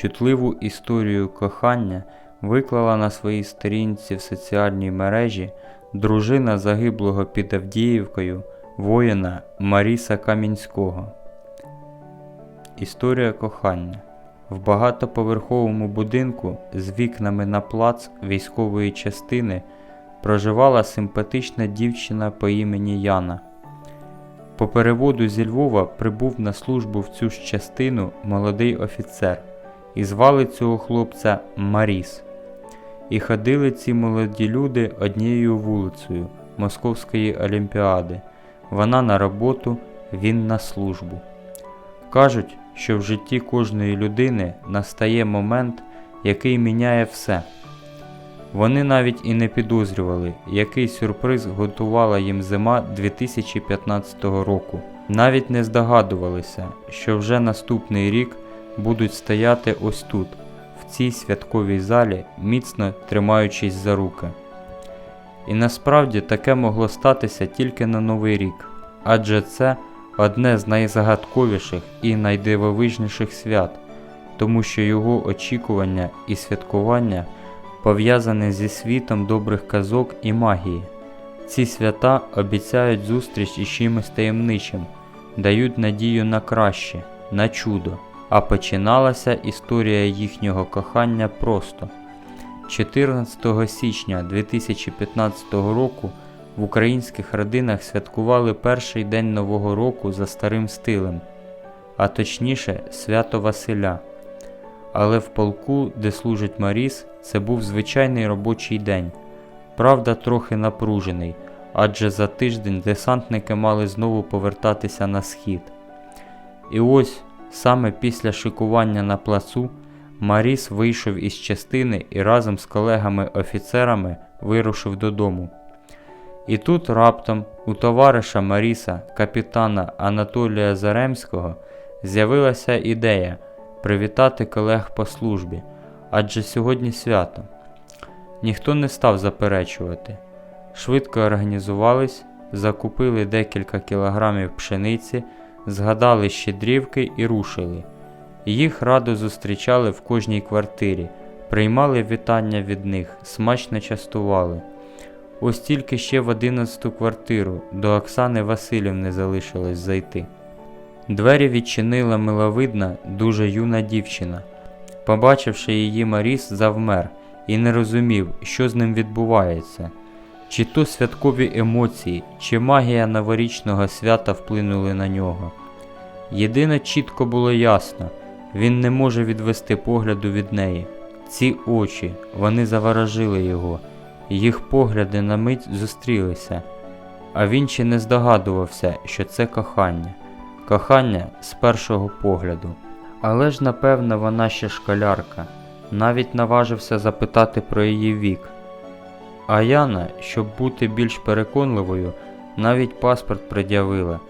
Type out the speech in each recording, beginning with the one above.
чутливу історію кохання виклала на своїй сторінці в соціальній мережі дружина загиблого під Авдіївкою воїна Маріса Камінського. Історія кохання. В багатоповерховому будинку з вікнами на плац військової частини проживала симпатична дівчина по імені Яна. По переводу зі Львова прибув на службу в цю ж частину молодий офіцер, і звали цього хлопця Маріс. І ходили ці молоді люди однією вулицею Московської Олімпіади. Вона на роботу, він на службу. Кажуть, що в житті кожної людини настає момент, який міняє все. Вони навіть і не підозрювали, який сюрприз готувала їм зима 2015 року. Навіть не здогадувалися, що вже наступний рік будуть стояти ось тут, в цій святковій залі, міцно тримаючись за руки. І насправді таке могло статися тільки на Новий рік, адже це одне з найзагадковіших і найдивовижніших свят, тому що його очікування і святкування пов'язане зі світом добрих казок і магії. Ці свята обіцяють зустріч із чимось таємничим, дають надію на краще, на чудо. А починалася історія їхнього кохання просто. 14 січня 2015 року в українських родинах святкували перший день Нового року за старим стилем, а точніше свято Василя. Але в полку, де служить Маріс, це був звичайний робочий день, правда, трохи напружений, адже за тиждень десантники мали знову повертатися на схід. І ось саме після шикування на плацу Маріс вийшов із частини і разом з колегами-офіцерами вирушив додому. І тут раптом у товариша Маріса, капітана Анатолія Заремського, з'явилася ідея привітати колег по службі, адже сьогодні свято. Ніхто не став заперечувати. Швидко організувались, закупили декілька кілограмів пшениці, згадали щедрівки і рушили. Їх радо зустрічали в кожній квартирі, приймали вітання від них, смачно частували. Ось тільки ще в одинадцяту квартиру до Оксани Васильівни залишилось зайти. Двері відчинила миловидна, дуже юна дівчина. Побачивши її, Маріс завмер і не розумів, що з ним відбувається. Чи то святкові емоції, чи магія новорічного свята вплинули на нього. Єдине чітко було ясно, він не може відвести погляду від неї. Ці очі, вони заворожили його, їх погляди на мить зустрілися, а він ще не здогадувався, що це кохання, кохання з першого погляду. Але ж напевно вона ще школярка, навіть наважився запитати про її вік. А Яна, щоб бути більш переконливою, навіть паспорт пред'явила.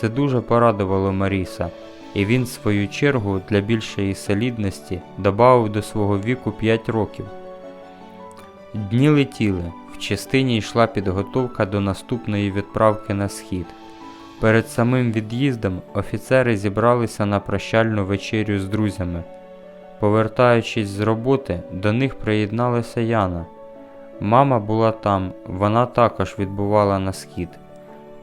Це дуже порадувало Маріса, і він, в свою чергу, для більшої солідності додав до свого віку 5 років. Дні летіли, в частині йшла підготовка до наступної відправки на схід. Перед самим від'їздом офіцери зібралися на прощальну вечерю з друзями. Повертаючись з роботи, до них приєдналася Яна. Мама була там, вона також відбувала на схід.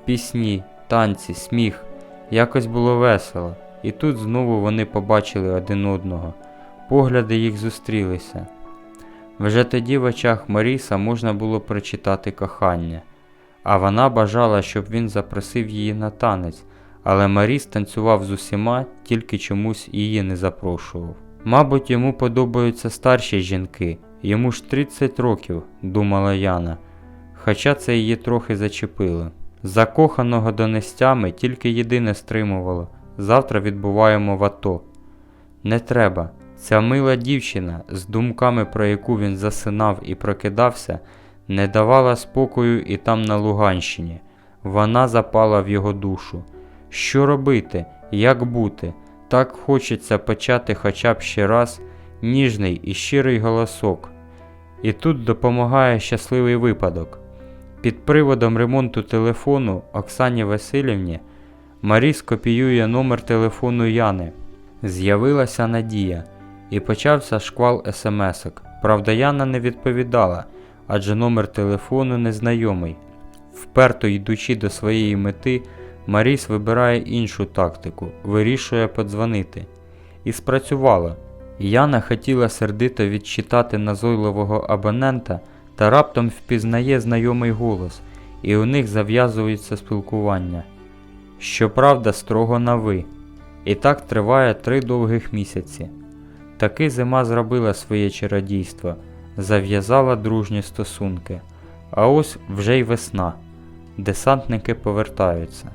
Пісні, танці, сміх, якось було весело, і тут знову вони побачили один одного. Погляди їх зустрілися. Вже тоді в очах Маріса можна було прочитати кохання, а вона бажала, щоб він запросив її на танець, але Маріс танцював з усіма, тільки чомусь її не запрошував. Мабуть, йому подобаються старші жінки, йому ж 30 років, думала Яна, хоча це її трохи зачепило. Закоханого до нестями тільки єдине стримувало завтра відбуваємо в АТО. Не треба. Ця мила дівчина, з думками, про яку він засинав і прокидався, не давала спокою і там на Луганщині. Вона запала в його душу. Що робити, як бути? Так хочеться почати хоча б ще раз ніжний і щирий голосок. І тут допомагає щасливий випадок. Під приводом ремонту телефону Оксані Васильівні Маріс копіює номер телефону Яни. З'явилася надія, і почався шквал смс-ок. Правда, Яна не відповідала, адже номер телефону незнайомий. Вперто йдучи до своєї мети, Маріс вибирає іншу тактику, вирішує подзвонити. І спрацювало. Яна хотіла сердито відчитати назойливого абонента та раптом впізнає знайомий голос, і у них зав'язується спілкування. Щоправда, строго на ви. І так триває три довгих місяці. Таки зима зробила своє чародійство, зав'язала дружні стосунки. А ось вже й весна. Десантники повертаються.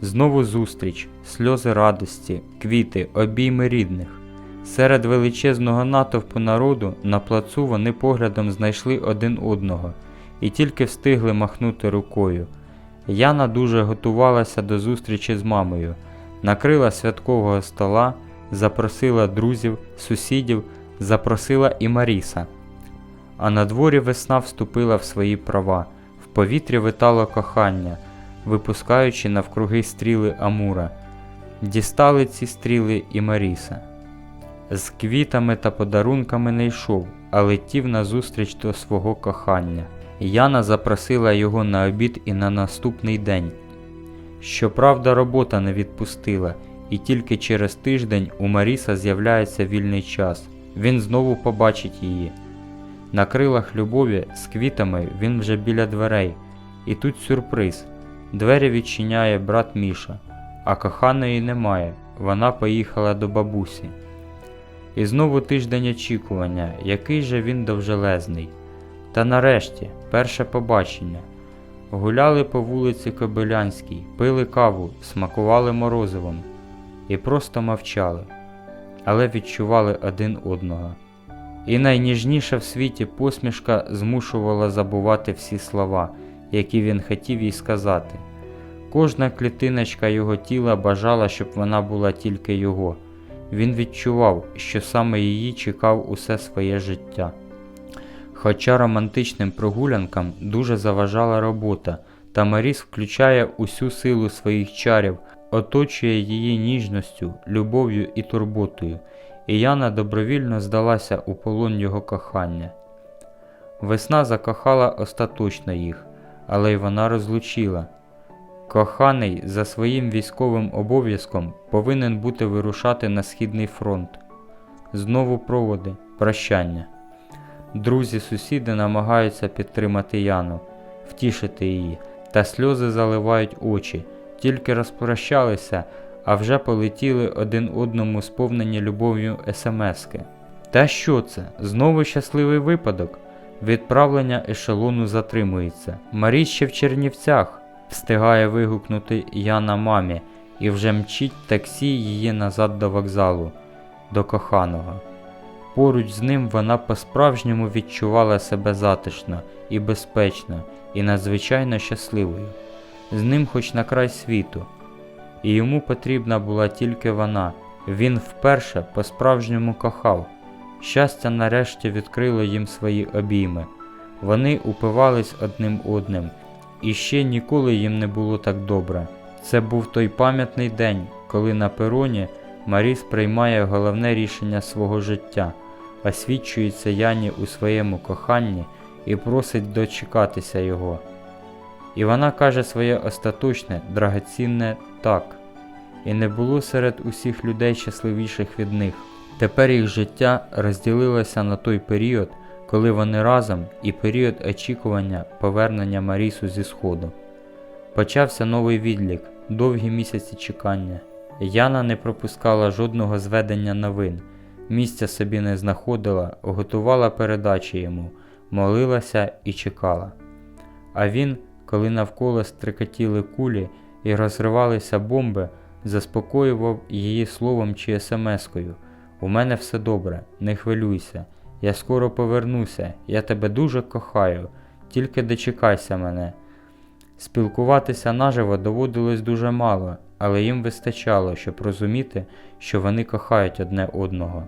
Знову зустріч, сльози радості, квіти, обійми рідних. Серед величезного натовпу народу на плацу вони поглядом знайшли один одного і тільки встигли махнути рукою. Яна дуже готувалася до зустрічі з мамою, накрила святкового стола, запросила друзів, сусідів, запросила і Маріса. А на дворі весна вступила в свої права, в повітрі витало кохання, випускаючи навкруги стріли Амура. Дістали ці стріли і Маріса. З квітами та подарунками не йшов, а летів назустріч до свого кохання. Яна запросила його на обід і на наступний день. Щоправда, робота не відпустила, і тільки через тиждень у Маріса з'являється вільний час. Він знову побачить її. На крилах любові з квітами він вже біля дверей. І тут сюрприз. Двері відчиняє брат Міша, а коханої немає, вона поїхала до бабусі. І знову тиждень очікування, який же він довжелезний. Та нарешті, перше побачення. Гуляли по вулиці Кобилянській, пили каву, смакували морозивом і просто мовчали, але відчували один одного. І найніжніша в світі посмішка змушувала забувати всі слова, які він хотів їй сказати. Кожна клітиночка його тіла бажала, щоб вона була тільки його. Він відчував, що саме її чекав усе своє життя. Хоча романтичним прогулянкам дуже заважала робота, та Маріс включає усю силу своїх чарів, оточує її ніжністю, любов'ю і турботою, і Яна добровільно здалася у полон його кохання. Весна закохала остаточно їх, але й вона розлучила. Коханий за своїм військовим обов'язком повинен бути вирушати на Східний фронт. Знову проводи, прощання. Друзі, сусіди намагаються підтримати Яну, втішити її, та сльози заливають очі, тільки розпрощалися, а вже полетіли один одному сповнені любов'ю смски. Та що це? Знову щасливий випадок. Відправлення ешелону затримується. Марій ще в Чернівцях встигає вигукнути Яна мамі і вже мчить таксі її назад до вокзалу, до коханого. Поруч з ним вона по-справжньому відчувала себе затишно і безпечно, і надзвичайно щасливою. З ним хоч на край світу. І йому потрібна була тільки вона. Він вперше по-справжньому кохав. Щастя нарешті відкрило їм свої обійми. Вони упивались одним одним, і ще ніколи їм не було так добре. Це був той пам'ятний день, коли на пероні Маріс приймає головне рішення свого життя, освічується Яні у своєму коханні і просить дочекатися його. І вона каже своє остаточне, драгоцінне так, і не було серед усіх людей щасливіших від них. Тепер їх життя розділилося на той період, коли вони разом, і період очікування повернення Марісу зі сходу. Почався новий відлік, довгі місяці чекання. Яна не пропускала жодного зведення новин, місця собі не знаходила, готувала передачі йому, молилася і чекала. А він, коли навколо стрикотіли кулі і розривалися бомби, заспокоював її словом чи смс-кою. У мене все добре, не хвилюйся. Я скоро повернуся, я тебе дуже кохаю, тільки дочекайся мене. Спілкуватися наживо доводилось дуже мало, але їм вистачало, щоб розуміти, що вони кохають одне одного.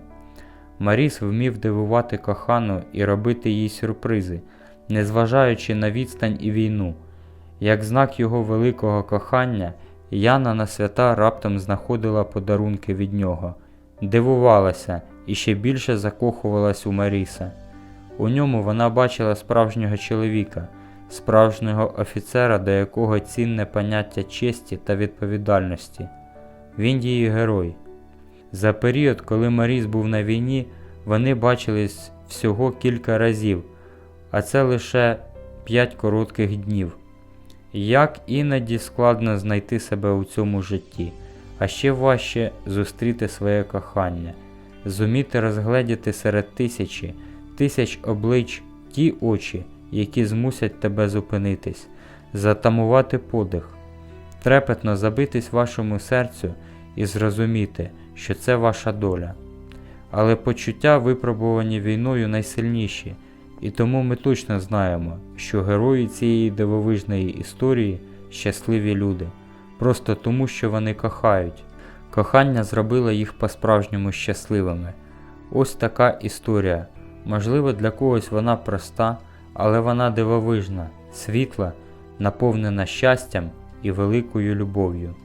Маріс вмів дивувати кохану і робити їй сюрпризи, незважаючи на відстань і війну. Як знак його великого кохання, Яна на свята раптом знаходила подарунки від нього. дивувалася і ще більше закохувалась у Маріса. У ньому вона бачила справжнього чоловіка, справжнього офіцера, до якого цінне поняття честі та відповідальності. Він її герой. За період, коли Маріс був на війні, вони бачились всього кілька разів, а це лише 5 коротких днів. Як іноді складно знайти себе у цьому житті, а ще важче зустріти своє кохання, зуміти розгледіти серед тисячі, тисяч облич ті очі, які змусять тебе зупинитись, затамувати подих, трепетно забитись вашому серцю і зрозуміти, що це ваша доля. Але почуття, випробувані війною, найсильніші, і тому ми точно знаємо, що герої цієї дивовижної історії щасливі люди, просто тому, що вони кохають. Кохання зробило їх по-справжньому щасливими. Ось така історія. Можливо, для когось вона проста, але вона дивовижна, світла, наповнена щастям і великою любов'ю.